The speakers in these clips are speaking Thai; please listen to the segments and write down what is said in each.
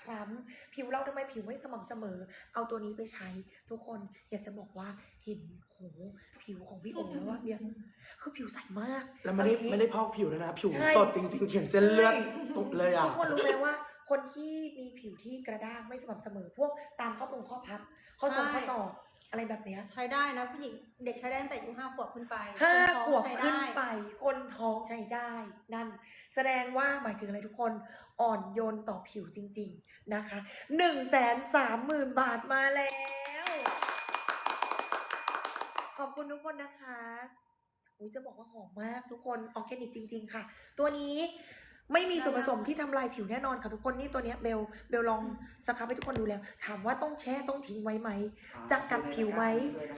คล้ำผิวเราทำไมผิวไม่สม่ำเสมอ เอาตัวนี้ไปใช้ ทุกคนอยากจะบอกว่าเห็นโหผิวของพี่โอ๋แล้วว่าเนี่ยคือผิวใสมากแล้วไม่ได้เอาปไม่ได้พอกผิวด้วยนะ ผิวใช่สดจริง ๆ เขียนเส้นเลือดตุกเลยอะทุกคนรู้ไหมว่าคนที่มีผิวที่กระด้างไม่สม่ำเสมอ พวกตามข้อปงข้อพับ ข้อศอกใช่ข้อศอกอะไรแบบเนี้ยใช้ได้นะผู้หญิงเด็กใช้ได้ตั้งแต่อายุห้าขวบขึ้นไปห้าคนท้องขวบใช้ขึ้นได้ไป คนท้องใช้ได้ นั่น แสดงว่าหมายถึงอะไรทุกคนอ่อนโยนต่อผิวจริง ๆนะคะหนึ่งแสนสามหมื่นบาทมาแล้ว ขอบคุณทุกคนนะคะอุ้ยจะบอกว่าหอมมากทุกคนออร์แกนิกจริง ๆ ค่ะ ตัวนี้ ไม่มีส่วนผสมที่ทำลายผิวแน่นอนค่ะทุกคนนี่ตัวเนี้ยเบลเบลลองสครับให้ทุกคนดูแล้ว ถามว่าต้องแช่ต้องทิ้งไว้ไหม จะกัดผิวไหม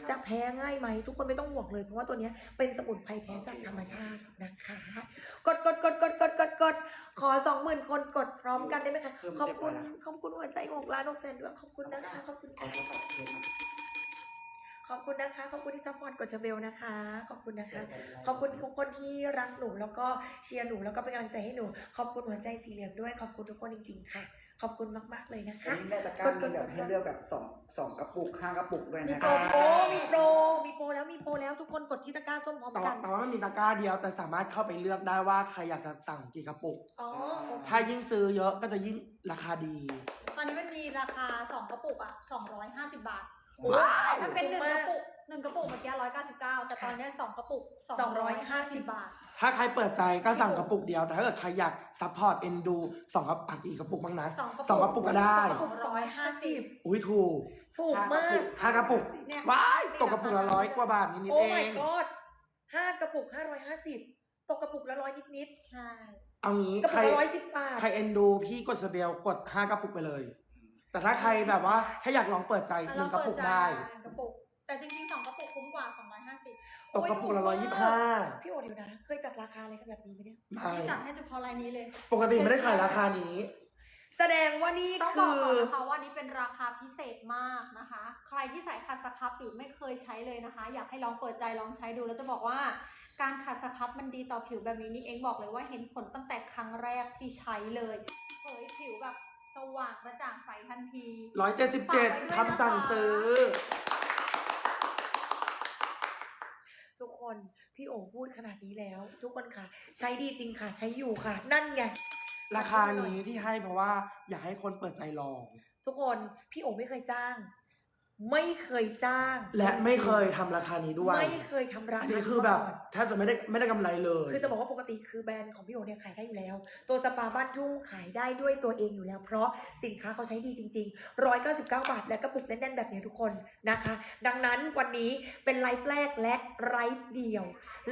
จะแพ้ง่ายไหม ทุกคนไม่ต้องห่วงเลย เพราะว่าตัวเนี้ยเป็นสมุนไพรแท้จากธรรมชาตินะคะ กดกดกดกดกดกดกดขอสองหมื่นคนกดพร้อมกันได้ไหมคะเพิ่มขอบคุณเจ็ดร้อยละขอบคุณหัวใจหกล้านหกแสนดวงขอบคุณนะคะขอบคุณค่ะ ขอบคุณนะคะ ขอบคุณที่ซัพพอร์ตกดจะเบลนะคะ ขอบคุณนะคะ ขอบคุณทุกคนที่รักหนูแล้วก็เชียร์หนูแล้วก็เป็นกำลังใจให้หนู ขอบคุณหัวใจสีเหลืองด้วย ขอบคุณทุกคนจริงๆค่ะ ขอบคุณมากๆเลยนะคะอันนี้แม่ตะกร้ามีแบบให้เลือกแบบสองสองกระปุกห้ากระปุกด้วยมีนะโปครรับโอ้มีโปรมีโปรแล้วมีโปรแล้วทุกคนกดที่ตะกร้าส้มพร้อมแต่กัว่าน แต่ว่ามันมีตะกร้าเดียวแต่สามารถเข้าไปเลือกได้ว่าใครอยากจะสั่งกี่กระปุก อ๋อโอเคถ้ายิ่งซื้อเยอะก็จะยิ่งราคาดี ตอนนี้มันมีราคาสองกระปุกอะสองร้อยห้าสิบบาท ว้าวถ้าเป็นหนึ่งกระปุกหนึ่งกระปุกเมื่อกี้ร้อยเก้าสิบเก้าแต่ตอนนี้สองกระปุกสองร้อยห้าสิบบาท ถ้าใครเปิดใจก็สั่งกระปุกเดียว แต่ถ้าเกิดใครอยากซัพพอร์ตเอ็นดูสองกระปุกกี่กระปุกบ้างนะสองกระปุกสองกระปุกก็ได้สองกระปุกร้อยห้าสิบอุ้ยถูก ถูกมากห้ากระปุกเนี่ยว้ายตกกระปุกละร้อยกว่าบาทนิดๆโอ้เอ my ง god ห้ากระปุกห้าร้อยห้าสิบตกกระปุกละร้อยนิดใช่เอางี้ๆกระใคปุรกละร้อยสิบบาทใครเอ็นดูพี่กดสเบลกดห้ากระปุกไปเลย แต่ถ้าใครแบบว่าแค่อยากลองเปิดใจหนึ่งกระปุกได้ หนึ่งกระปุก แต่จริงๆสองกระปุกคุ้มกว่าสองร้อยห้าสิบตกกระปุกละร้อยยี่สิบห้าพี่โอเดี๋ยวนะ เคยจัดราคาอะไรกันแบบนี้ไหมเนี่ย ไม่ที่จัดให้เฉพาะรายนี้เลยปกติไม่ได้ขายราคานี้ แสดงว่านี่ต้องบคือกอ ก่อนนะคะว่านี่เป็นราคาพิเศษมากนะคะ ใครที่ใส่ขัดสครับหรือไม่เคยใช้เลยนะคะ อยากให้ลองเปิดใจลองใช้ดูแล้วจะบอกว่า การขัดสครับมันดีต่อผิวแบบนี้นี่เองบอกเลยว่าเห็นผลตั้งแต่ครั้งแรกที่ใช้เลยเผยผิวแบบ สว่างกระจ่างใสทันทีร้อยเจ็ดสิบเจ็ดคำสั่งซื้อ ทุกคนพี่โอพูดขนาดนี้แล้ว ทุกคนค่ะ ใช้ดีจริงค่ะ ใช้อยู่ค่ะ นั่นไง ราคานี้ที่ให้เพราะว่า อยากให้คนเปิดใจลอง ทุกคนพี่โอไม่เคยจ้าง ไม่เคยจ้าง และไม่เคยทำราคานี้ด้วยไม่เคยทำราอันคานี้คือแบบมาก่น แทบจะไม่ได้ไม่ได้กำไรเลย คือจะบอกว่าปกติคือแบรนด์ของพี่โอเนี่ยขายได้อยู่แล้ว ตัวสปาบ้านทุ่งขายได้ด้วยตัวเองอยู่แล้ว เพราะสินค้าเขาใช้ดีจริง ๆ 199 บาท และกระปุกแน่นๆ แบบนี้ทุกคนนะคะ ดังนั้นวันนี้เป็นไลฟ์แรกและไลฟ์เดียว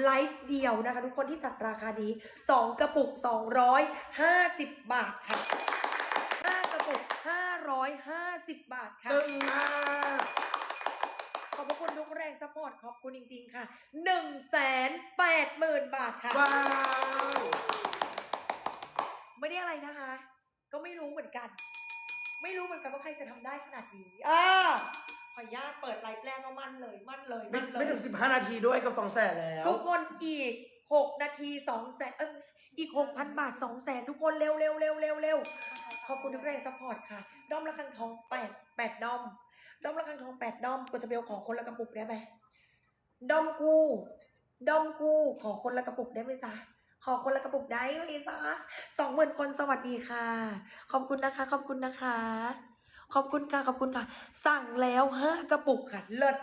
ไลฟ์เดียวนะคะ ทุกคนที่จัดราคานี้ 2 กระปุก 250 บาทค่ะ 5 กระปุก 550 บาทค่ะจึงมากขอบพระคุณทุกแรงสปอร์ตขอบคุณจริง ๆ ค่ะ1นึ่งแสนแปดหมื่นบาทค่ะ ว้าวไม่ได้อะไรนะคะ ก็ไม่รู้เหมือนกัน ไม่รู้เหมือนกันว่าใครจะทำได้ขนาดนี้อ่าขออนุญาตเปิดไลฟ์แรกก็มั่นเลย มั่นเลยไม่มั่นเลไม่ย ถึงสิบห้านาทีด้วยกับสองแสนแล้ว ทุกคนอีก 6 นาที2แสนเออไม่ใช่อีก 6,000 บาท2แสนทุกคนเร็วเร็วเร็วเร็วเร็ว ขอบคุณทุกแรงสปอร์ตค่ะ ด้อมละคังทอง8 8ด้อม ด้อมละคังทอง8ด้อมกดจะเบลขอคนละกระปุกได้ไหมด้อมคู่ด้อมคู่ขอคนละกระปุกได้ไหมจ๊ะขอคนละกระปุกได้ไหมจ๊ะสองหมื่นคนสวัสดีค่ะ ขอบคุณนะคะ ขอบคุณนะคะ ขอบคุณค่ะขอบคุณค่ะ สั่งแล้วห้ากระปุกค่ะเลิศ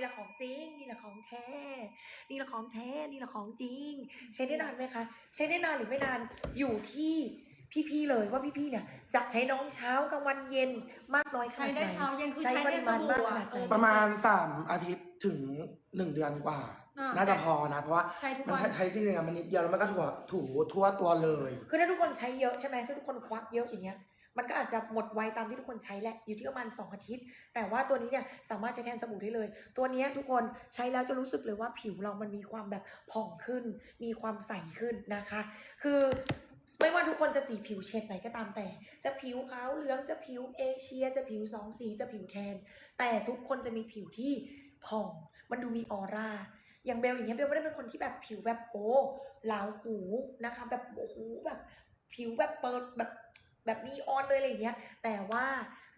นี่แหละของจริง นี่แหละของแท้ นี่แหละของแท้ นี่แหละของจริง ใช้ได้นานไหมคะ ใช้ได้นานหรือไม่นานอยู่ที่พี่ๆเลยว่าพี่ๆเนี่ยจะใช้น้องเช้ากลางวันเย็นมากน้อยขใช้นาดไหนได้เช้าเย็นคือใช้ใช้ปได้ริมาณสมากบู่ขอะนาดไหนเออประมาณสามอาทิตย์ถึงหนึ่งเดือนกว่า อ่าน่าจะพอนะ เพราะว่าใช้ทุกมันวันใช้ใช้จริงๆอะมันนิดเดียวแล้วมันก็ถั่วถูทั่วตัวเลย คือถ้าทุกคนใช้เยอะใช่ไหมถ้าทุกคนควักเยอะอย่างเงี้ย มันก็อาจจะหมดไวตามที่ทุกคนใช้แหละอยู่ที่ประมาณ 2 อาทิตย์ แต่ว่าตัวนี้เนี่ยสามารถใช้แทนสบู่ได้เลย ตัวนี้ทุกคนใช้แล้วจะรู้สึกเลยว่าผิวเรามันมีความแบบผ่องขึ้น มีความใสขึ้นนะคะ คือไม่ว่าทุกคนจะสีผิวเฉดไหนก็ตามแต่ จะผิวขาวเหลืองจะผิวเอเชีย จะผิวสองสีจะผิวแทน แต่ทุกคนจะมีผิวที่ผ่อง มันดูมีออร่าอย่างเบลอย่างเงี้ยเบลไม่ได้เป็นคนที่แบบผิวแบบโอ้เหลาหูนะคะ แบบโอ้โหแบบผิวแบบเปิดแบบ แบบนีออนเลยอะไรอย่างเงี้ย แต่ว่า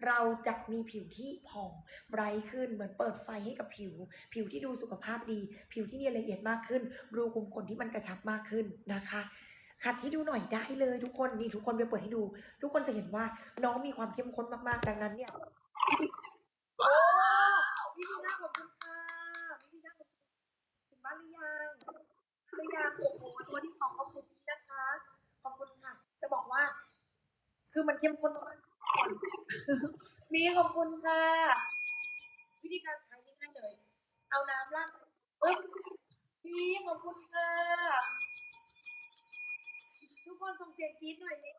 เราจะมีผิวที่ผ่องไบรท์ขึ้นเหมือนเปิดไฟให้กับผิว ผิวที่ดูสุขภาพดี ผิวที่มีรายละเอียดมากขึ้น รูขุมขนที่มันกระชับมากขึ้นนะคะขัดให้ดูหน่อยได้เลยทุกคนนี่ทุกคนไปเปิดให้ดู ทุกคนจะเห็นว่าน้องมีความเข้มข้นมากๆ ดังนั้นเนี่ยโอ้พี่พีน่าขอบคุณค่ะพี่พีน่าขอบคุณถึงบ้านหรือยังหรือยังโอ้โหตัวที่สองขอบคุณนะคะ ขอบคุณค่ะ จะบอกว่า คือมันเข้มข้นมากมีขอบคุณค่ะ วิธีการใช้ง่ายๆเลย เอาน้ำราดเอ้ยมีขอบคุณค่ะ ทุกคนส่งเสียงกรี๊ดหน่อยนิ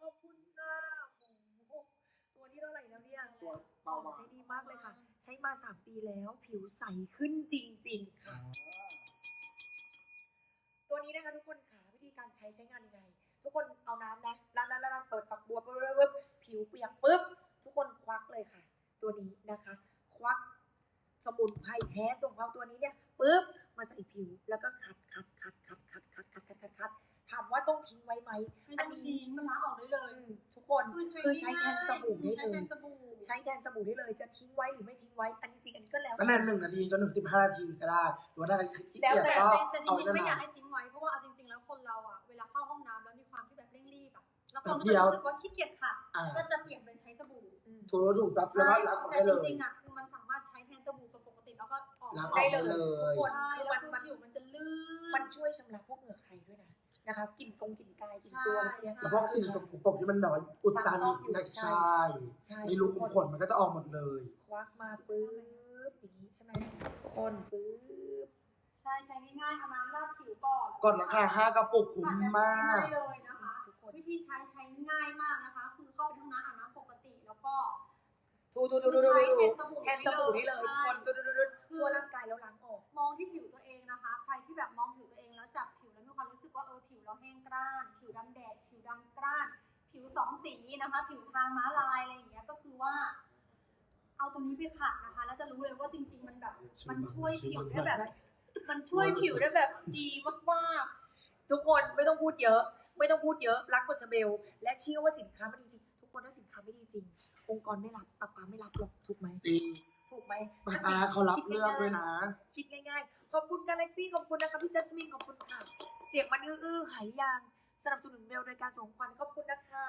ขอบคุณค่ะโอ้โหตัวที่เท่าไหร่แล้วเนี่ยตัวขเบาองมาใช้ดีมากเลยค่ะ ใช้มาสามปีแล้วผิวใสขึ้นจริง ๆ ค่ะ ตัวนี้นะคะทุกคนค่ะวิธี การใช้ใช้งานยังไง ทุกคนเอาน้ำนะล้างล้างล้างเปิดฝักบัวปุ๊บปุ๊บปุ๊บผิวเปียกปุ๊บทุกคนควักเลยค่ะ ตัวนี้นะคะ ควักสมุนไพรแท้ตรงเขาตัวนี้เนี่ยปุ๊บมาใส่ผิวแล้วก็ขัดขัดขัดขัดขัดขัดขัดขัดขัดขัดถามว่าต้องทิ้งไว้ไหมไม่ต้องทิ้งมันล้างออกได้เลยอืมทุกคนคือใช้แทนสบู่ได้ใช้เลแทยนสบู่ใช้แทนสบู่ได้เลย จะทิ้งไว้หรือไม่ทิ้งไว้ อันนี้จริงอันนี้ก็แล้วก็แน่นหนึ่งนาทีจนถึงสิบห้านาทีก็ได้หรือว่าถ้าใครขี้แล้วเกียจแต่ก็แต่จเอาริงไว้ๆไม่อยากนานให้ทิ้งไว้เพราะว่าเอาจริง แล้วคนเดี๋ก็ยวรู้สึกว่าขี้เกียจค่ะอ่า ก็จะเปลี่ยนเป็นใช้สบู่อืมถูแล้วถูกปั๊บแล้วก็ล้างออกแต่ได้จเลย ริงๆอะคือมันสามารถใช้แทนสบู่ปกติแล้วก็ออกล้างอได้อกเลยทุกคนใช่คือแล้วมันคือมันผิวมันจะลื่น มันช่วยชำระพวกเหงื่อใครด้วยนะนะคะกลิ่นกงกลิ่นกายกลิ่นตัวอะไรพวกเนี้ยใช่แล้วพวกสิ่งสกปรกที่มันแบบว่าอุดตันฝังซ่อนอยู่ ในใช่ชายใช่ในรูขุมขนมันก็จะออกหมดเลย ควักมาปุ๊บอย่างนี้ใช่ไหมทุกคนปุ๊บ ใช่ใช้ง่ายๆเอาน้ำราดผิวก่อนกดราคาห้ากระปุกคุ้มมากง่ายเลยนะคะทุกคน วิธีใช้ใช้ง่ายมากนะคะ คือเข้าไปห้องน้ำอาบน้ำปกติแล้วก็ดูดูดูดูดูดูดูใช้แทนสบู่ได้เลยทุกคนดูดูดูดูทั่วร่างกายแล้วล้างออก มองที่ผิวตัวเองนะคะ ใครที่แบบมองผิวตัวเองแล้วจับผิวแล้วมีความรู้สึกว่าเออผิวเราแห้งกร้าน ผิวดำแดด ผิวดำกร้าน ผิวสองสีนะคะ ผิวทางม้าลายอะไรอย่างเงี้ยก็คือว่า เอาตรงนี้ไปขัดนะคะ แล้วจะรู้เลยว่าจริง ๆ มันแบบมันช่วยผิวได้แบบ มันช่วยผิวได้แบบดีมากทุกคนไม่ต้องพูดเยอะ ไม่ต้องพูดเยอะรักคนจะเบลและเชื่อว่าสินค้ามันดีจริงทุกคนถ้าสินค้าไม่ดีจริง องค์กรไม่รับปะปาไม่รับหรอกถูกไหมจริงถูกไหมปาอาเขารับเรื่องด้วยนะคิดง่ายๆ ขอบคุณกาแล็กซี่ขอบคุณนะคะพี่จัสมินขอบคุณค่ะ เสียงมันอื้อๆหายยังสนับสนุนเบลโดยการส่งควันขอบคุณนะคะ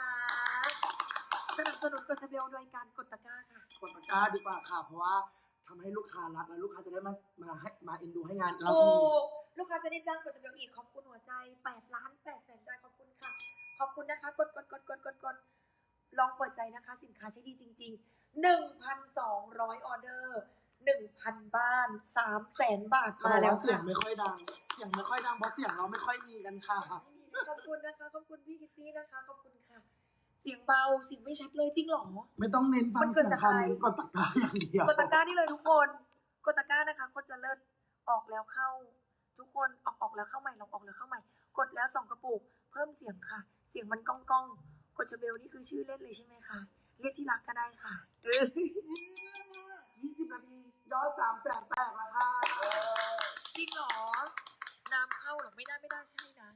สนับสนุนกดจะเบลโดยการกดตะกร้าค่ะกดตะกร้าดีกว่าค่ะเพราะว่าทำให้ลูกค้ารักและลูกค้าจะได้มามาให้มาเอ็นดูให้งานเราถูอีกกลูกค้าจะได้จ้างกดจะเบลอีกขอบคุณ ขอบคุณนะคะ กดกดกดกดกดกดลองเปิดใจนะคะ สินค้าใช้ดีจริง ๆ 1,200 ออเดอร์ 1,000 บ้าน3แสนบาทเขามาบอกแล้วว่าเสียงค่ะไม่ค่อยดัง เสียงไม่ค่อยดังเพราะเสียงเราไม่ค่อยมีกันค่ะ ขอบคุณนะคะ ขอบคุณพี่คิตตี้นะคะ ขอบคุณค่ะ เสียงเบา เสียงไม่ชัดเลยจริงเหรอ ไม่ต้องเน้นฟัมังนเกิเสีดยงจากค่ะใครเน้นกดตะกร้าอย่างเดียวกดตะกร้านี่เลยทุกคน กดตะกร้านะคะคนจะเลิศออกแล้วเข้า ทุกคนออกออกแล้วเข้าใหม่ลองออกแล้วเข้าใหม่ กดแล้วสองกระปุก เพิ่มเสียงค่ะ เสียงมันก้องก้องๆกดชเบลนี่คือชื่อเล่นเลยใช่ไหมคะ เรียกที่รักก็ได้ค่ะเออ20นาทียอด3แสนแตกแล้วค่ะจริงเหรอ น้ำเข้าเหรอไม่น่าไม่น่าใช่นะ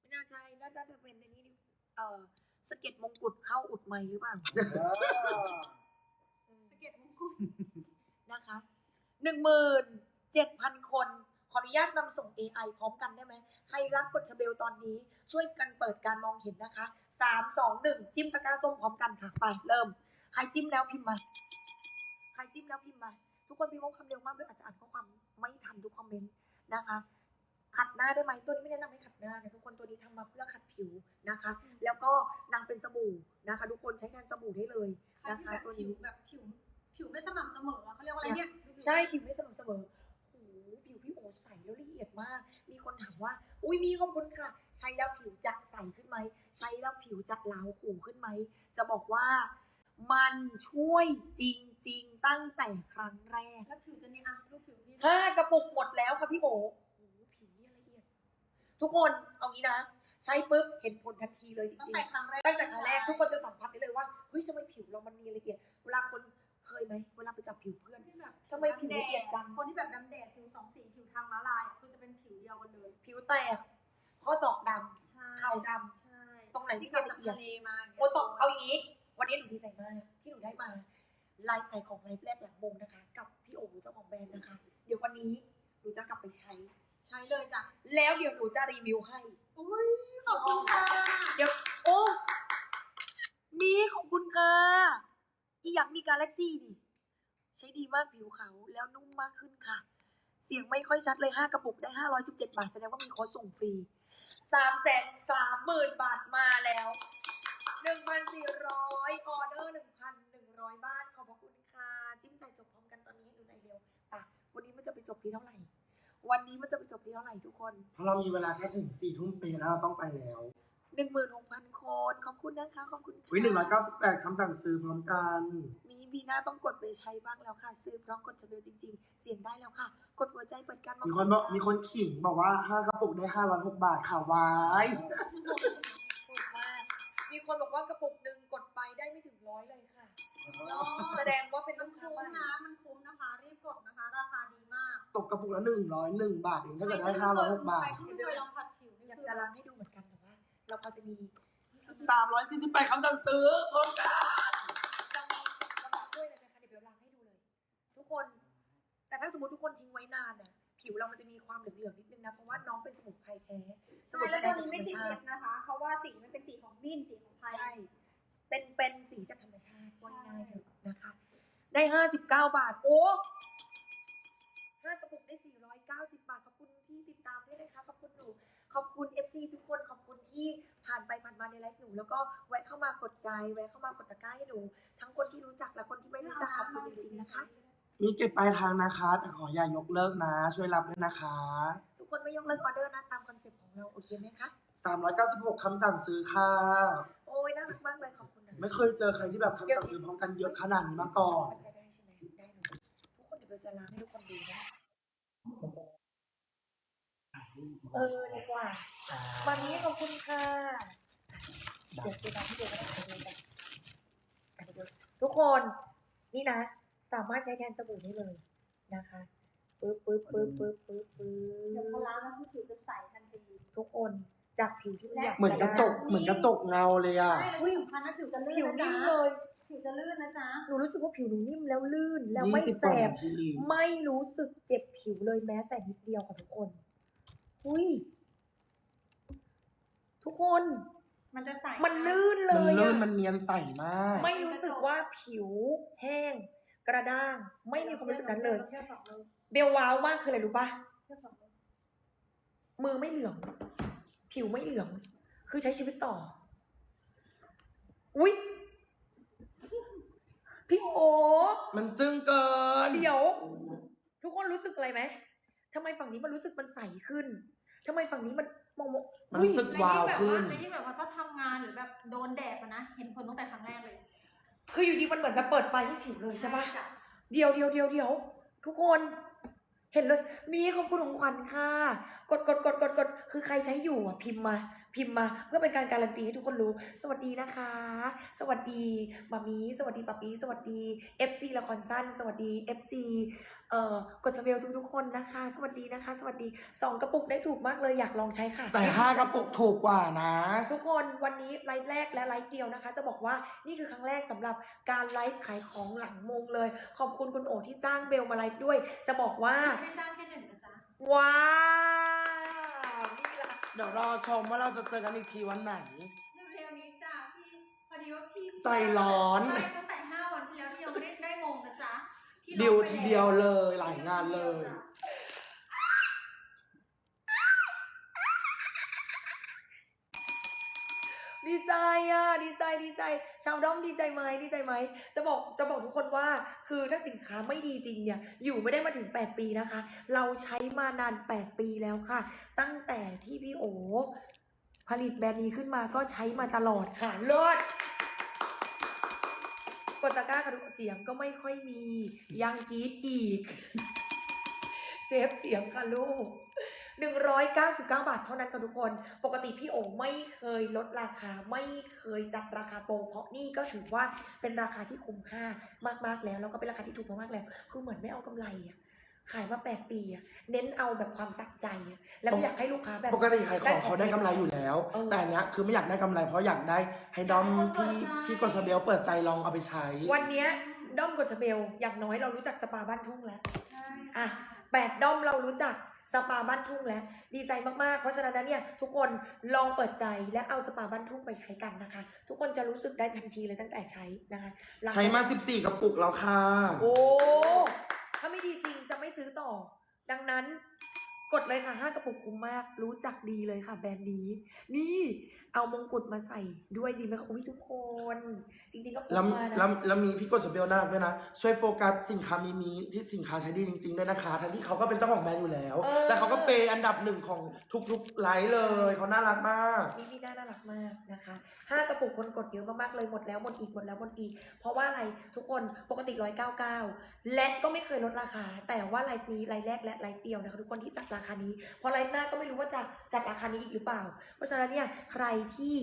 ไม่น่าใช่น่าน่าจะเป็นในนี้ดิเออสะเก็ดมงกุฎเข้าอุดไม้หรือเปล่าอืมๆสะเก็ดมงกุฎนะคะหนึ่งหมื่นเจ็ดพันคน ขออนุญาตนำส่ง AI พร้อมกันได้ไหม ใครรักกดชเบลตอนนี้ ช่วยกันเปิดการมองเห็นนะคะสามสองหนึ่งจิ้มตะกร้าส้มพร้อมกันค่ะ ไป เริ่ม ใครจิ้มแล้วพิมพ์มา ใครจิ้มแล้วพิมพ์มา ทุกคนพิมพ์ว่าคำเร็วมากเลยอาจจะอ่านข้อความไม่ทันทุกคอมเมนต์นะคะขัดหน้าได้ไหมตัวนี้ไม่แนะนำให้ขัดหน้านะทุกคนตัวนี้ทำมาเพื่อขัดผิวนะคะ แล้วก็นางเป็นสบู่นะคะ ทุกคนใช้แทนสบู่ได้เลยใครนะที่คะแบบตัวผิวนี้แบบผิวผิวไม่สม่ำเสมออะเขาเรียกว่าอะไรเนี่ยใช่ผิวไม่สม่ำเสมอโหผิว พี่โอใสแล้วละเอียดมาก มีคนถามว่า อุ้ยมีขอบคุณค่ะ ใช้แล้วผิวจะใสขึ้นไหม ใช้แล้วผิวจะลาวขูขึ้นไหม จะบอกว่ามันช่วยจริง ๆ ตั้งแต่ครั้งแรกแล้วผิวจะเนี่ยอะรูปผิวนี่ห้ากระปุกหมดแล้วค่ะพี่โอโหผิวเนี่ยละเอียด ทุกคนเอางี้นะ ใช้ปุ๊บเห็นผลทันทีเลยจตั้งริงแต่ครั้งแรกๆตั้งแต่ครั้งแรกทุกคนจะสัมผัสได้เลยว่าเฮ้ยทำไมผิวเรามันมีละเอียด เวลาคน เคยไหมเวลาไปจับผิวเพื่อนที่แบบทำไมผิวละเอียดจัง คนที่แบบดำแดดผิวสองสีผิวทางม้าลายอะคือจะเป็นผิวเดียวกันเลยผิวแตกข้อศอกดใช่ำเข่าดใช่ำตรงไหนที่ที่มันกลับละจากเอียดทะเลมาย่งงี้ยโอ้ต้องเอาอย่างนี้ วันนี้หนูดีใจมากที่หนูได้มาไลฟ์ขายของไลฟ์แรกหลังมงนะคะ กับพี่โอ๋เจ้าของแบรนด์นะคะ เดี๋ยววันนี้หนูจะกลับไปใช้ ใช้เลยจ้ะแล้วเดี๋ยวหนูจะรีวิวให้ อุ้ยขอบคุณค่ะ เดี๋ยวโอ้มีขอบคุณค่ะ อีอยากมีกาแล็กซี่ดิใช้ดีมากผิวเขาวแล้วนุ่มมากขึ้นค่ะ เสียงไม่ค่อยชัดเลย 5 กระปุกได้ 517 บาท แสดงว่ามีโค้ดส่งฟรี3แสนสามหมื่นบาทมาแล้ว 1,400 ออเดอร์ 1,100บาทขอบพระคุณค่ะ จิ้มใจจบพร้อมกันตอนนี้ให้ดูหน่อยเร็วป่ะ วันนี้มันจะไปจบที่เท่าไหร่ วันนี้มันจะไปจบที่เท่าไหร่ทุกคน เพราะเรามีเวลาแค่ถึงสี่ทุ่มเปแล้วเราต้องไปแล้ว 16,000คน ขอบคุณนะคะ ขอบคุณค่ะวิหนึ่งร้อยเก้าสิบแปดคำสั่งซื้อพร้อมกัน มีบีน่าต้องกดไปใช้บ้างแล้วค่ะ ซื้อเพราะกดจะเบลจริง ๆ เสียงได้แล้วค่ะ กดหัวใจเปิดการมีคนบอกมีคนขิงบอกว่าห้ากระปุกได้ห้าร้อยหกบาทค่ะวายถูกมาก มีคนบอกว่ากระปุกหนึ่งกดไปได้ไม่ถึงร้อยเลยค่ะ แสดงว่าเป็นมัลูนกค้าคุ้มใหม่นะมันคุ้มนะคะ รีบกดนะคะ ราคาดีมากตกกระปุกละหนึ่งร้อยหนึ่งบาทเองถ้าเกิดได้ห้าร้อยหกบาทใครที่ไม่เคยลองผัดผิวนี่อยากคือจะล้างให้ดูเหมือนกันแต่ว่า เราพอจะมีสามร้อยสี่สิบแปดคำสั่งซื้อพร้อมกันเรามีเราบอกด้วยเลยนะคะเดี๋ยวเบลล้างให้ดูเลย ทุกคน แต่ถ้าสมมติทุกคนทิ้งไว้นานน่ะผิวเรามันจะมีความเหลืองๆนิดนึงนะเพราะว่าน้องเป็นสมุนไพรแท้สมุนไพรแล้วแท้ตัวจากนี้ธรไม่รมติดชาเพติชรนะคะ เพราะว่าสีมันเป็นสีของมิ้นท์สีของไทยใช่เป็นเป็นสีจากธรรมชาติว่าง่ายๆเถอะนะคะ ได้ห้าสิบเก้าบาทโอ้ห้ากระปุกได้สี่ร้อยเก้าสิบบาทขอบคุณที่ติดตามด้วยนะคะขอบคุณหนู ขอบคุณ FC ทุกคนขอบคุณที่ผ่านไปผ่านมาในไลฟ์หนู แล้วก็แวะเข้ามากดใจแวะเข้ามากดตะกร้าให้หนู ทั้งคนที่รู้จักและคนที่ไม่รู้จักขอบคุณจริงๆนะคะ มีเก็บปลายทางนะคะ แต่ขออย่ายกเลิกนะ ช่วยรับด้วยนะคะ ทุกคนไม่ยกเลิกออเดอร์นะตามคอนเซ็ปต์ของเราโอเคไหมคะสามร้อยเก้าสิบหกคำสั่งซื้อค่ะ โอ้ยน่ารักมากเลยขอบคุณนะไม่เคยเจอใครที่แบบคำสั่งซื้อพร้อมกันเยอะขนาดนี้มาก่อน มันจะได้ใช่ไหมได้หนูทุกคนเดี๋ยวเราจะล้างให้ทุกคนดูนะ เออดีกว่า วันนี้ขอบคุณค่ะ เดี๋ยวจะทำให้ดูก็ได้เดี๋ยวดูกันอะเดี๋ยวดูทุกคนนี่นะ สามารถใช้แทนสบู่ได้เลยนะคะปึ๊บปึ๊บปึ๊บปึ๊บปึ๊บปึ๊เดี๋ยวพอบล้างแล้วผิวจะใสทันทีทุกคนจากผิวที่มันอยากเหมือนกระจกได้เหมือนกระจกเงาเลยอะใช่แล้วที่สำคัญนะผิวจะลื่นผิวนะนิ่จ๊ะมเลยผิวจะลื่นนะจ๊ะหนูรู้สึกว่าผิวหนูนิ่มแล้วลื่นแล้วยี่ไม่สิบแสกว่าบนาทีไม่รู้สึกเจ็บผิวเลยแม้แต่นิดเดียวค่ะทุกคน หุยทุกคน มันจะใสมันลื่นเลมันยลื่นอะมันเนียนใสมาก ไม่รู้สึกว่าผิวแห้ง กระด้าง ไม่มีความรู้สึกนั้นเลยทีบสองมือเบลว้าวมากคืออะไรรู้ปะเทียบสองมือมือไม่เหลือง ผิวไม่เหลือง คือใช้ชีวิตต่อ อุ๊ยพี่โอ มันจึ้งเกิน เดี๋ยว ทุกคนรู้สึกอะไรไหม ทำไมฝั่งนี้มันรู้สึกมันใสขึ้นทำไมฝั่งนี้มันมองมองมันอุ๊ยรู้สึกวาวขึ้นในที่แบบว่าถ้าทำงานหรือแบบโดนแดดอะนะ เห็นผลตั้งแต่ครั้งแรกเลย คืออยู่ดีมันเหมือนแบบเปิดไฟให้ผิวเลยใช่ปะจ้ะเดียวเดียวเดียวเดียวทุกคนเห็นเลย มีขอบคุณของขวัญค่ะ กดกดกดกดกดคือใครใช้อยู่อะพิมพ์มา พิมพ์มา เพื่อเป็นการการันตีให้ทุกคนรู้ สวัสดีนะคะ สวัสดีมามีสวัสดีปะปีสวัสดี FC ละครสั้น สวัสดี FC เอ่อกดชเบลทุกๆคนนะคะ สวัสดีนะคะ สวัสดีสองกระปุกได้ถูกมากเลยอยากลองใช้ค่ะ แต่ห้ากระปุกถูกกว่านะ ทุกคนวันนี้ไลฟ์แรกและไลฟ์เดียวนะคะ จะบอกว่านี่คือครั้งแรกสำหรับการไลฟ์ขายของหลังมงเลย ขอบคุณคุณโอที่จ้างเบลมาไลฟ์ด้วย จะบอกว่าไม่ได้จ้างแค่หนึ่งนะจ๊ะว้าวนี่แหละค่ะเดี๋ยวรอชมว่าเราจะเจอกันอีกทีวันไหนเร็วๆนี้จ้ะพี่พอดีว่าพี่ใจร้อนใช่ตั้งแต่ห้าวันที่แล้วที่ยังไม่ได้ได้มงนะจ๊ะพี่ ดิวทีเดียวเลยหลายงานเลย ดีใจอะดีใจดีใจ ชาวด้อมดีใจไหมดีใจไหมจะบอกจะบอกทุกคนว่า คือถ้าสินค้าไม่ดีจริงเนี่ย อยู่ไม่ได้มาถึง 8 ปีนะคะ เราใช้มานาน 8 ปีแล้วค่ะ ตั้งแต่ที่พี่โอผลิตแบรนด์นี้ขึ้นมาก็ใช้มาตลอดค่ะเลิศ กดตะกร้ากระดูกเสียงก็ไม่ค่อยมี ยังกรีดอีก เซฟเสียงค่ะลูก 199 บาทเท่านั้นค่ะทุกคน ปกติพี่โอไม่เคยลดราคา ไม่เคยจัดราคาโปรเพราะนี่ก็ถือว่าเป็นราคาที่คุ้มค่ามากๆแล้ว แล้วก็เป็นราคาที่ถูกมากๆแล้ว คือเหมือนไม่เอากำไรอะ ขายมา8ปีอะเน้นเอาแบบความสักใจอะแล้วไม่อยากให้ลูกค้าแบบ ปกติขายของเขาได้กำไรอยู่แล้ว เออ แต่อันเนี้ยคือไม่อยากได้กำไรเพราะอยากได้ให้ดอมพี่พี่กดสเบลเปิดใจลองเอาไปใช้ วันเนี้ยด้อมกดชเบลอย่างน้อยเรารู้จักสปาบ้านทุ่งแล้ว ใช่อะ แปดด้อมเรารู้จักสปาบ้านทุ่งแล้ว ดีใจมากๆ เพราะฉะนั้นเนี่ยทุกคนลองเปิดใจและเอาสปาบ้านทุ่งไปใช้กันนะคะ ทุกคนจะรู้สึกได้ทันทีเลยตั้งแต่ใช้นะคะหลังจกใช้มา 14กระปุกแล้วค่ะ โอ้ ถ้าไม่ดีจริงจะไม่ซื้อต่อ ดังนั้น กดเลยค่ะห้ากระปุกคุ้มมาก รู้จักดีเลยค่ะ แบรนด์นี้ นี่เอามงกุฎมาใส่ด้วยดีไหมคะอุ้ยทุกคน จริงๆก็พกแล้วมานะแล้วแล้วมีพี่กดสเบลน่ารักด้วยนะ ช่วยโฟกัสสินค้ามีมีที่สินค้าใช้ดีจริงๆด้วยนะคะทั้งที่เขาก็เป็นเจ้าของแบรนด์อยู่แล้วเออแล้วเขาก็เปย์อันดับหนึ่งของทุกๆไลฟ์เลยเขาน่ารักมาก นี่พี่น่าน่ารักมากนะคะห้ากระปุกคนกดเยอะมากๆเลยหมดแล้วหมดอีกหมดแล้วหมดอีก เพราะว่าอะไรทุกคนปกติ 199 และก็ไม่เคยลดราคา แต่ว่าไลฟ์นี้ไลฟ์แรกและไลฟ์เดียวนะคะทุกคนที่จัดราคานี้พอไลฟ์หน้าก็ไม่รู้ว่าจะจัดราคานี้อีกหรือเปล่า เพราะฉะนั้นเนี่ยใครที่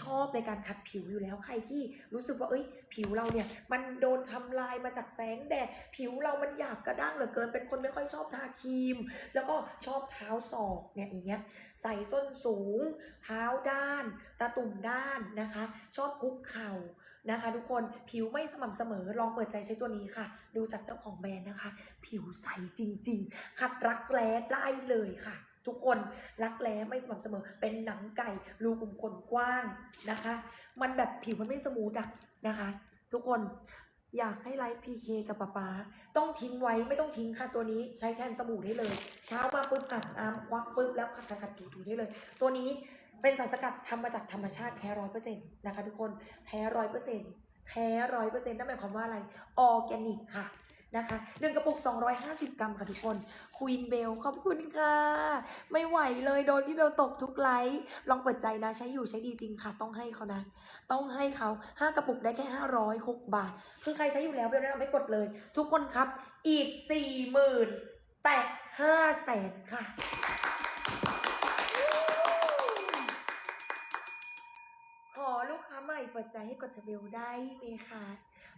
ชอบในการขัดผิวอยู่แล้วใครที่รู้สึกว่าเอ้ย ผิวเราเนี่ยมันโดนทำลายมาจากแสงแดดผิวเรามันหยาบกระด้างเหลือเกิน เป็นคนไม่ค่อยชอบทาครีม แล้วก็ชอบเท้าศอกเนี่ยอย่างเงี้ยใส่ส้นสูง เท้าด้านตาตุ่มด้านนะคะ ชอบคุกเข่า นะคะ ทุกคนผิวไม่สม่ำเสมอลองเปิดใจใช้ตัวนี้ค่ะ ดูจากเจ้าของแบรนด์นะคะ ผิวใสจริง ๆ ขัดรักแร้ได้เลยค่ะ ทุกคนรักแร้ไม่สม่ำเสมอ เป็นหนังไก่รูขุมขนกว้างนะคะ มันแบบผิวมันไม่สมูทอะนะคะ ทุกคนอยากให้ไลฟ์พีเคกับป๊าป๊าต้องทิ้งไว้ไม่ต้องทิ้งค่ะตัวนี้ใช้แทนสบู่ได้เลย เช้ามาปุ๊บอาบน้ำควักปุ๊บแล้วขัดขัดขัดถูถูได้เลย ตัวนี้ เป็นสารสกัดทำมาจากธรรมชาติแท้ร้อยเปอร์เซ็นต์นะคะทุกคนแท้ร้อยเปอร์เซ็นต์แท้ร้อยเปอร์เซ็นต์นั่นหมายความว่าอะไรออร์แกนิกค่ะนะคะหนึ่งกระปุก 250 กรัมค่ะทุกคนควีนเบลขอบคุณค่ะ ไม่ไหวเลยโดนพี่เบลตกทุกไลฟ์ลองเปิดใจนะใช้อยู่ใช้ดีจริงค่ะ ต้องให้เขานะ ต้องให้เขา 5 กระปุกได้แค่ 506 บาท คือใครใช้อยู่แล้วเบลแนะนำให้กดเลย ทุกคนครับอีก 40,000 แต่5แสนค่ะ เปิดใจให้กดจะเบลได้ไหมคะ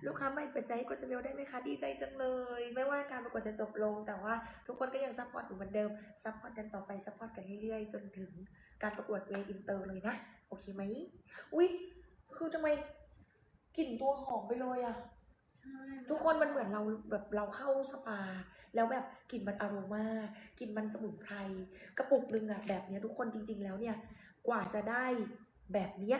ลูกค้าใหม่เปิดใจให้กดจะเบลได้ไหมคะดีใจจังเลย ไม่ว่าการประกวดจะจบลง แต่ว่าทุกคนก็ยังซัพพอร์ตอยู่เหมือนเดิมซัพพอร์ตกันต่อไปซัพพอร์ตกันเรื่อยๆ จนถึงการประกวดเวอินเตอร์เลยนะ โอเคไหมอุ้ยคือทำไมกลิ่นตัวหอมไปเลยอะทุกคนมันเหมือนเราแบบเราเข้าสปา แล้วแบบกลิ่นมันอโรมากลิ่นมันสมุนไพรกระปุกหนึ่งอะแบบเนี้ยทุกคนจริง ๆ แล้วเนี่ยกว่าจะได้แบบเนี้ย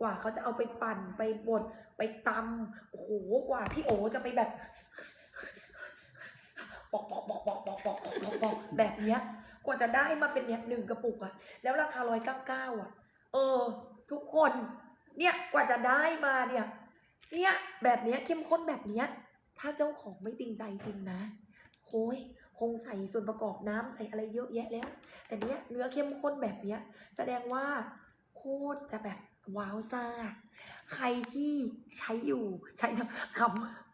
กว่าเขาจะเอาไปปั่นไปบดไปตำโอ้โหกว่าพี่โอจะไปแบบปอกปอกปอกปอกปอกปอกปอกปอกปอกแบบเนี้ย กว่าจะได้มาเป็นเนี้ยหนึ่งกระปุกอะแล้วราคาร้อยเก้าเก้าอะเออ ทุกคนเนี่ยกว่าจะได้มาเนี่ย เนี่ยแบบเนี้ยเข้มข้นแบบเนี้ย ถ้าเจ้าของไม่จริงใจจริงนะโอ้ยคงใส่ส่วนประกอบน้ำใส่อะไรเยอะแยะแล้ว แต่เนี้ยเนื้อเข้มข้นแบบเนี้ย แสดงว่าโคตรจะแบบ ว้าวซ่า ใครที่ใช้อยู่ใช้ค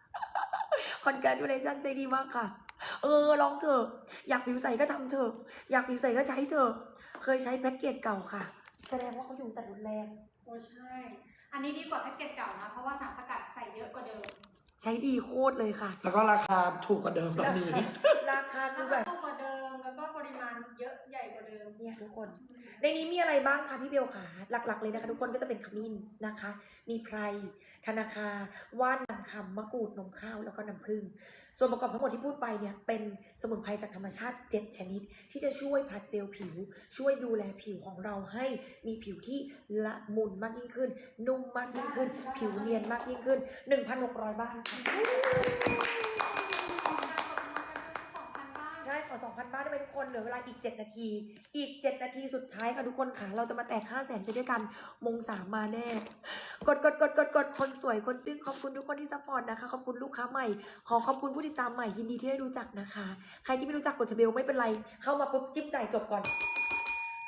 ำ congratulation ใจดีมากค่ะ เออ ลองเถอะ อยากผิวใสก็ทำเถอะ อยากผิวใสก็ใช้เถอะ เคยใช้แพ็กเกจเก่าค่ะ แสดงว่าเขาอยู่แต่รุนแรงโอ้ใช่ อันนี้ดีกว่าแพ็กเกจเก่านะ เพราะว่าสารสกัดใส่เยอะกว่าเดิม ใช้ดีโคตรเลยค่ะ แล้วก็ราคาถูกกว่าเดิมตอนนี้ ราคาคือแบบาณเยอะใหญ่กว่าเดิม เนี่ยทุกคน ในนี้มีอะไรบ้างคะพี่เบลขาหลัก ๆ เลยนะคะ ทุกคนก็จะเป็นขมิ้นนะคะ มีไพรธนาคาว่านนางคำมะกรูดนมข้าวแล้วก็น้ำผึ้งส่วนประกอบทั้งหมดที่พูดไปเนี่ยเป็นสมุนไพรจากธรรมชาติ 7 ชนิด ที่จะช่วยผัดเซลล์ผิว ช่วยดูแลผิวของเราให้มีผิวที่ละมุนมากยิ่งขึ้น นุ่มมากยิ่งขึ้น ผิวเนียนมากยิ่งขึ้น 1,600 บ้านค่ะ ใช่ขอ2,000บาทได้ไหมทุกคนเหลือเวลาอีก 7 นาที อีก 7 นาทีสุดท้ายค่ะทุกคนค่ะ เราจะมาแตก5 0 0แสนไปด้วยกัน มงสามมาแน่ กดกดกดกดกดคนสวยคนจึ้งขอบคุณทุกคนที่ซัพพอร์ตนะคะ ขอบคุณลูกค้าใหม่ ขอขอบคุณผู้ติดตามใหม่ยินดีที่ได้รู้จักนะคะ ใครที่ไม่รู้จักกดชเบลไม่เป็นไร เข้ามาปุ๊บจิ้มจ่ายจบก่อน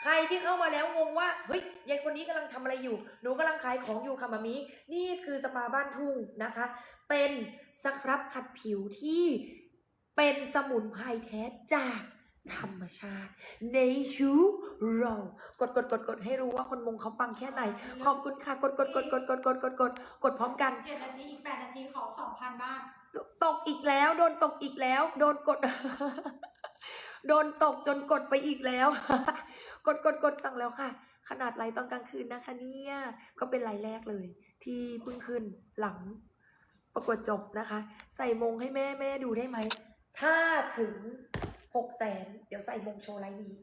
ใครที่เข้ามาแล้วงงว่าเฮ้ยยายคนนี้กำลังทำอะไรอยู่หนูกำลังขายของอยู่ค่ะมามีนี่คือสปาบ้านทุ่งนะคะ เป็นสครับขัดผิวที่ เป็นสมุนไพรแท้จากธรรมชาติในชูเรากดกดกดกดให้รู้ว่าคนมงเขาปังแค่ไหน ขอบคุณค่ะ กดกดกดกดกดกดกดกดกดพร้อมกันเจ็ดนาทีอีกแปดนาทีขอสองพันบ้านตกอีกแล้ว โดนตกอีกแล้ว โดนกด โดนตกจนกดไปอีกแล้ว กดกดกดสั่งแล้วค่ะ ขนาดไลฟ์ตอนกลางคืนนะคะเนี่ย ก็เป็นไลฟ์แรกเลย ที่เพิ่งขึ้นหลังประกวดจบนะคะ ใส่มงให้แม่แม่ดูได้ไหม ถ้าถึงหกแสนเดี๋ยวใส่มงโชว์ไลฟ์นี้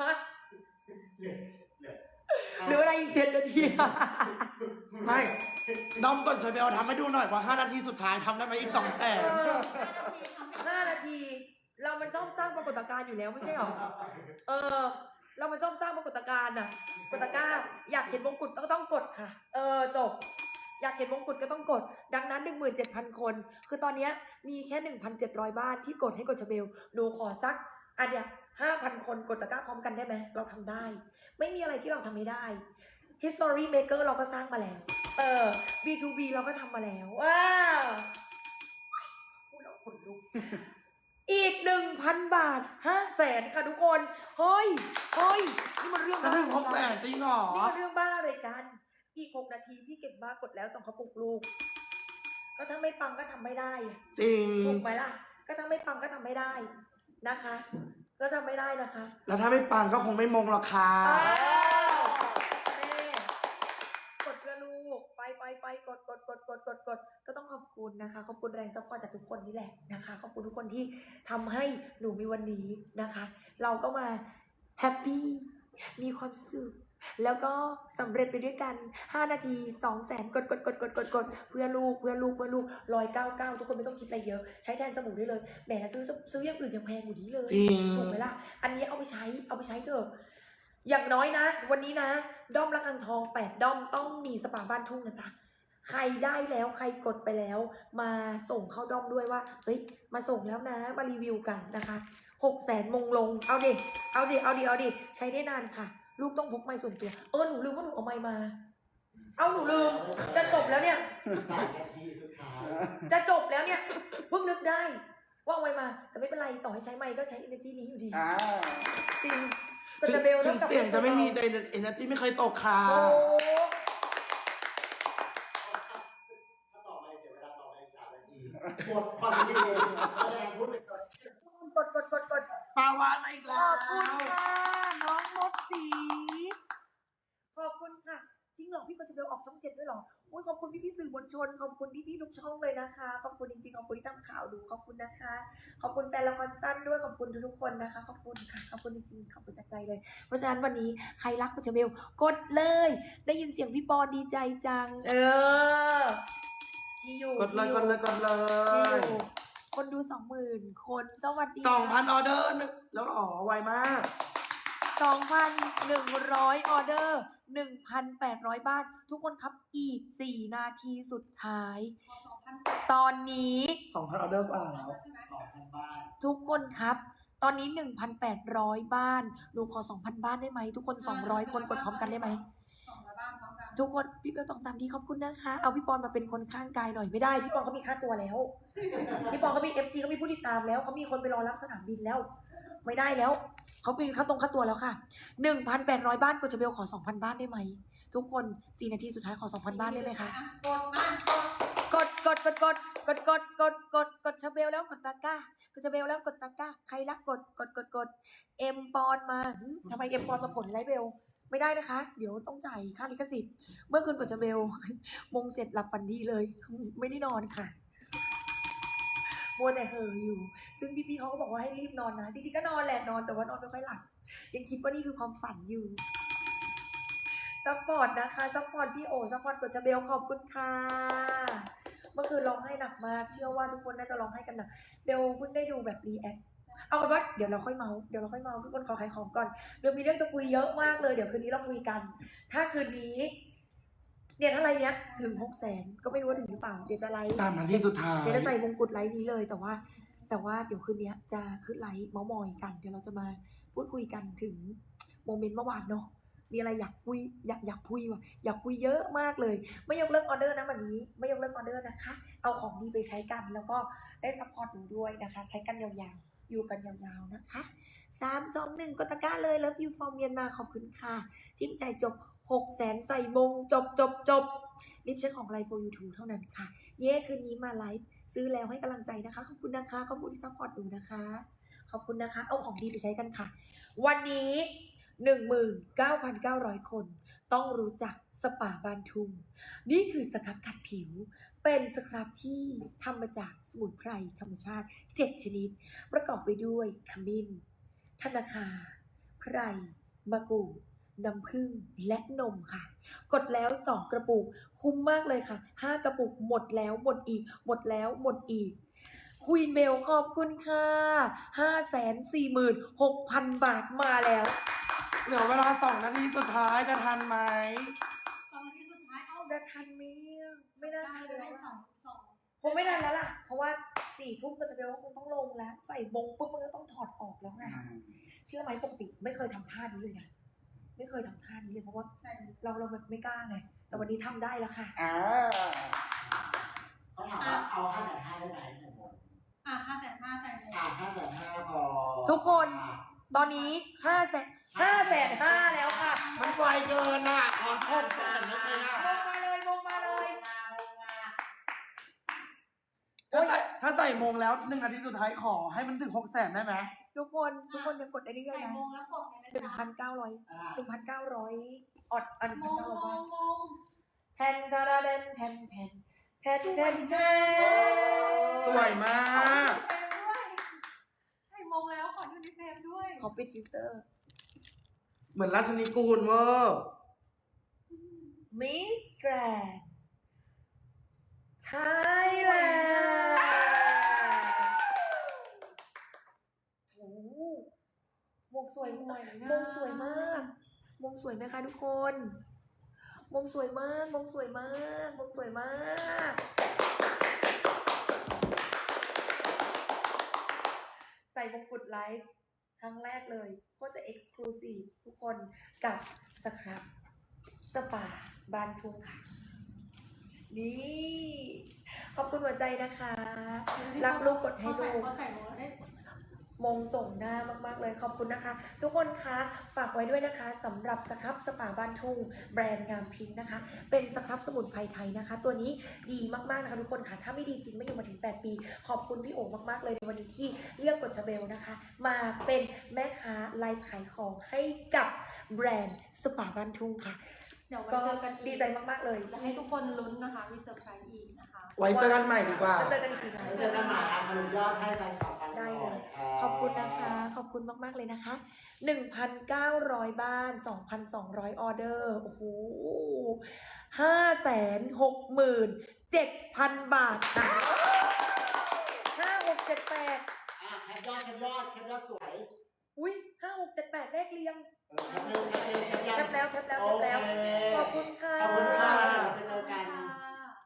ฮะเหรืออะไรอีกเจ็ดนาทีไม่น้องกดสเบลทำให้ดูหน่อยว่า 5 นาทีสุดท้ายทำได้ไหมอีก2แสนเออห้านาที เรามันชอบสร้างปรากฏการณ์อยู่แล้วไม่ใช่หรอ เออ เรามันชอบสร้างปรากฏการณ์น่ะ ปรากฏการณ์อยากเห็นมงกุฎก็ต้องกดค่ะ เออจบ อยากเห็นมงกุฎก็ต้องกด ดังนั้น 17,000 คน คือตอนนี้มีแค่ 1,700 บ้านที่กดให้กดชาเบลหนูขอสักอันเนี้ย5,000คนกดตะกร้าพร้อมกันได้ไหม เราทำได้ ไม่มีอะไรที่เราทำไม่ได้ History Maker เราก็สร้างมาแล้ว เออ B2B เราก็ทำมาแล้วว้าวพูดแล้วขนลุก อีกหนึ่งพันบาทห้าแสนค่ะทุกคน เฮ้ย เฮ้ย นี่มันเรื่องจะบ้าถึงอะไร6แสกันนจริงเหรอ นี่มันเรื่องบ้าอะไรกัน อีกหกนาทีพี่เก่งมากกดแล้วสองกระปุกลูก ก็ถ้าไม่ปังก็ทำไม่ได้อะจริง ถูกไหมล่ะ ก็ถ้าไม่ปังก็ทำไม่ได้นะคะ ก็ทำไม่ได้นะคะ แล้วถ้าไม่ปังก็คงไม่มงหรอกค่ะอ้าวแม่กดเพื่อลูก ไปไปไปกดกดกดกดกดกดก็ต้องขอบ คุณนะคะ ขอบคุณแรงซัพพอร์ตจากทุกคนนี่แหละนะคะ ขอบคุณทุกคนที่ทำให้หนูมีวันนี้นะคะ เราก็มาแฮปปี้มีความสุขแล้วก็สำเร็จไปด้วยกัน 5 นาที2 0 0แสนกดกดกดกดกดกดเพื่อลูกเพื่อลูกเพื่อลูกร้อยเก้าเก้าทุกคนไม่ต้องคิดอะไรเยอะ ใช้แทนสมุดได้เลยแหมซื้อซื้ออย่างอื่นยังแพงกว่านี้เลยถูกไหมล่ะ อันนี้เอาไปใช้เอาไปใช้เถอะอย่างน้อยนะ วันนี้นะ ด้อมละคังทองแปดด้อมต้องมีสปาบ้านทุ่งนะจ๊ะ ใครได้แล้วใครกดไปแล้ว มาส่งเข้าด้อมด้วยว่าเฮ้ยมาส่งแล้วนะมารีวิวกันนะคะหกแสนมงลงเอาดิเอาดิเอาดิเอาดิใช้ได้นานค่ะ ลูกต้องพกไม้ส่วนตัว เออหนูลืมว่าหนูเอาไม้มา เอาหนูลืม จะจบแล้วเนี่ย สามนาทีสุดท้ายจะจบแล้วเนี่ยเพิ่งนึกได้ ว่าเอาไว้มาแต่ไม่เป็นไรต่อให้ใช้ไม้ก็ใช้ energy นี้อยู่ดีอ่าจริงก็จะเบลถึเท่างกับเสียงจะไม่มีแต่เอเนอร์จีไม่เคยตกค่ะ โอ้ ถ้าต่อไปเสียเวลาต่อไปสามนาที หมดความดีแสดงพูดไปก่อนกดกดกดกดปาวานมาอีกขแล้อวบคุณค่ะน้องมดสีขอบคุณค่ะจริงเหรอพี่ก็จะเบลออกช่องเจ็ดด้วยเหรออุ้ยขอบคุณพี่พี่ๆสื่อมวลชน ขอบคุณพี่พี่ๆทุกช่องเลยนะคะ ขอบคุณจริงๆขอบคุณที่ทำข่าวดูขอบคุณนะคะ ขอบคุณแฟนละครสั้นด้วยขอบคุณทุกๆคนนะคะ ขอบคุณค่ะขอบคุณจริงๆขอบคุณจากใจเลย เพราะฉะนั้นวันนี้ใครรักคุณจะเบลกดเลย ได้ยินเสียงพี่ปอนดีใจจัง เออ ชีอยู่กดเลยชีกดเลยกดเลชียอยู่คนดูสองหมื่นคนสวัสดีสองพันค่ะออเดอร์นึงแล้วเหรอไวมาก2,100ออเดอร์1,800บ้านทุกคนครับอีก4นาทีสุดท้าย ตอนนี้ สองพันออเดอร์กว่าแล้วต่อทางบ้านทุกคนครับ ตอนนี้ 1,800 บ้าน หนูขอ 2,000 บ้านได้ไหม ทุกคน 200 คนกดพร้อมกันได้ไหม ทุกคนพี่เบลต้องตามที่ขอบคุณนะคะ เอาพี่ปอนมาเป็นคนข้างกายหน่อยไม่ได้ พี่ปอนเขามีค่าตัวแล้ว พี่ปอนเขามี FC เขามีผู้ติดตามแล้วเขามีคนไปรอรับสนามบินแล้ว ไม่ได้แล้วเขาเป็นค่าตรงค่าตัวแล้วค่ะ1,800บ้านกูจะเบลขอ2,000บ้านได้ไหมทุกคน4นาทีสุดท้ายขอ2,000บ้านได้ไหมคะกดมากดกดกดกดกดกดกดกดกดชาเบลแล้วกดตะก้ากดชาเบลแล้วกดตะก้าใครรักกดกดกดกดเอ็มปอนมาทำไมเอ็มปอนมาผลไลฟ์เบล ไม่ได้นะคะ เดี๋ยวต้องจ่ายค่าลิขสิทธิ์ เมื่อคืนกดชาเบลมงเสร็จหลับฝันดีเลย ไม่ได้นอนค่ะมัวแต่เหออยู่ ซึ่งพี่ๆเขาก็บอกว่าให้รีบนอนนะ จริงๆก็นอนแหละนอนแต่ว่านอนไม่ค่อยหลับ ยังคิดว่านี่คือความฝันอยู่ซัพพอร์ตนะคะซัพพอร์ตพี่โอซัพพอร์ตกดชาเบลขอบคุณค่ะ เมื่อคืนร้องไห้หนักมาก เชื่อว่าทุกคนน่าจะร้องไห้กันหนัก เบลเพิ่งได้ดูแบบรีแอค เอาเป็นว่าเดี๋ยวเราค่อยเมาเดี๋ยวเราค่อยเมาทุกคนขอขายของก่อนเบลมีเรื่องจะคุยเยอะมากเลย เดี๋ยวคืนนี้เราคุยกัน ถ้าคืนนี้เนี่ยถ้าไรเนี้ยถึงหกแสนก็ไม่รู้ว่าถึงหรือเปล่า เดี๋ยวจะไลฟ์สามนาทีสุดท้ายเดี๋ยวจะใส่มงกุฎไลฟ์นี้เลย แต่ว่า แต่ว่าเดี๋ยวคืนนี้จะขึ้นไลฟ์เมาส์มอยกัน เดี๋ยวเราจะมาพูดคุยกันถึงโมเมนต์เมื่อวานเนาะมีอะไรอยากคุยอยากอยากคุยว่ะอยากคุยเยอะมากเลย ไม่ยกเลิกออเดอร์นะแบบนี้ ไม่ยกเลิกออเดอร์นะคะ เอาของดีไปใช้กันแล้วก็ได้ซัพพอร์ตหนูด้วยนะคะ ใช้กันยาวๆอ ยู่กันยาวๆนะคะสามสองหนึ่งกดตะกร้าเลย Love you from เมียนมาขอบคุณค่ะ จิ้มใจจบหกแสนใส่มง จบจบจบรีบใช้ของไลฟ์ for YouTube เท่านั้นค่ะ เย้คืนนี้มาไลฟ์ซื้อแล้วให้กำลังใจนะคะ ขอบคุณนะคะ ขอบคุณที่ซัพพอร์ตดูนะคะ ขอบคุณนะคะ เอาของดีไปใช้กันค่ะ วันนี้ 19,900 คน ต้องรู้จักสปาบานทุง นี่คือสครับขัดผิว เป็นสครับที่ทำมาจากสมุนไพรธรรมชาติ 7 ชนิด ประกอบไปด้วยขมิ้นธนาคาไพรมะกรูดน้ำผึ้งและนมค่ะ กดแล้ว 2 กระปุก คุ้มมากเลยค่ะ 5 กระปุกหมดแล้วหมดอีก หมดแล้วหมดอีกคุยเมลขอบคุณค่ะ546,000 บาทมาแล้ว เหลือเวลาสองนาทีสุดท้ายจะทันไหม จะทันไหมเนี่ย ไม่น่าทันได้แล้วสออะงสองคงไม่ทันแล้วล่ะ เพราะว่าสี่ทุ่มก็จะเป็นว่าคงต้องลงแล้ว ใส่บงปุ๊บมันก็ต้องถอดออกแล้วไง เชื่อไหมปกติไม่เคยทำท่านี้เลยนะ ไม่เคยทำท่านี้เลยเพราะว่าเราเราแบบไม่กล้าไง แต่วันนี้ทำได้แล้วค่ะ อ่าเขาถามว่าเอาห้าแสนห้าได้ไหมใส่หมดอะห้าแสนห้าใส่หมดอ่าห้าแสนห้าพอทุกคน ตอนนี้ห้าแสนห้าแสนห้าแล้วค่ะ มันไวเกินอะขอโทษแฟนได้ไหมอะ ลงมาเลยลงมาเลย ถ้าใส่ถ้าใส่โมงแล้วหนึ่งนาทีสุดท้ายขอให้มันถึงหกแสนได้ไหมทุกคนทุกคนยังกดได้เรื่อยใส่ๆนะมงแล้วกดเลยนะหนึ่งจ๊ะพันเก้าร้อยอ่าหนึ่งพันเก้าร้อยอดอันหนึ่งมพันงเก้าร้อยมบาทงมงแทนทาราเดนแทนแทนแทนแทนแทนสวยมากใส่มงแล้วขอยูนิเฟมด้วยขอปิดฟิลเตอร์ เหมือนราชนิกูลเวอร์ มิสแกรนไทยแลนด์โอ้โหมง สวยมากมงสวยมาก มงสวยไหมคะทุกคน มงสวยมาก มงสวยมาก มงสวยมากใส่มงกุฎไลฟ์ครั้งแรกเลยโคตรจะเอ็กซ์คลูซีฟทุกคนกับสครับสปาบานทุงค่ะ นี่ ขอบคุณหัวใจนะคะ รักลูกกดให้ลูกพอใส่มงแล้วได้ มงส่งหน้ามาก ๆ เลยขอบคุณนะคะ ทุกคนคะฝากไว้ด้วยนะคะสำหรับสครับสปาบ้านทุ่งแบรนด์งามพิงค์นะคะ เป็นสครับสมุนไพรไทยนะคะ ตัวนี้ดีมาก ๆ นะคะทุกคนค่ะถ้าไม่ดีจริงไม่อยู่มาถึง 8 ปี ขอบคุณพี่โอ๋มาก ๆ เลยในวันนี้ที่เรียกกดชาเบลนะคะ มาเป็นแม่ค้าไลฟ์ขายของให้กับแบรนด์สปาบ้านทุ่งค่ะ ดี๋ยวไว้ก็เจอกันอีกดีใจมาก ๆ เลยจะให้ทุกคนลุ้นนะคะมีเซอร์ไพรส์อีกนะคะ ไว้เจอกันใหม่ดีกว่า จะเจอกันอีกกี่ไลฟ์ เจอกันใหม่อาสรุปยอดให้แฟนคลับฟังได้เลยหน่ขอบคุณนะคะ ขอบคุณมาก ๆ เลยนะคะ 1,900 บ้าน 2,200 ออเดอร์ โอ้โห567,000 บาทค่ะ 5678 อะแคปยอดแคปยอดแคปยอดสวย อุ้ย5678เลขเรียงเออแปเร็วแคปเร็วแคปแล้วแคปแล้วแคปแล้ว ขอบคุณค่ะ ขอบคุณค่ะไปเจอกัน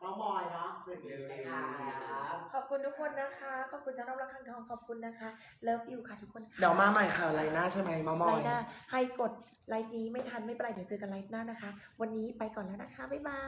น้องมอยเนาะคืนนี้นะคะขอบคุณทุกคนนะคะ ขอบคุณเจ้าน้องรักคังทอง ขอบคุณนะคะ เลิฟอยู่ค่ะทุกคนค่ะ เดี๋ยวมาใหม่ค่ะ ไลน์หน้าใช่ไหมมามอไลยฟ์หน้า ใครกดไลฟ์นี้ไม่ทันไม่เป็นไร เดี๋ยวเจอกันไลฟ์หน้านะคะ วันนี้ไปก่อนแล้วนะคะ บ๊ายบาย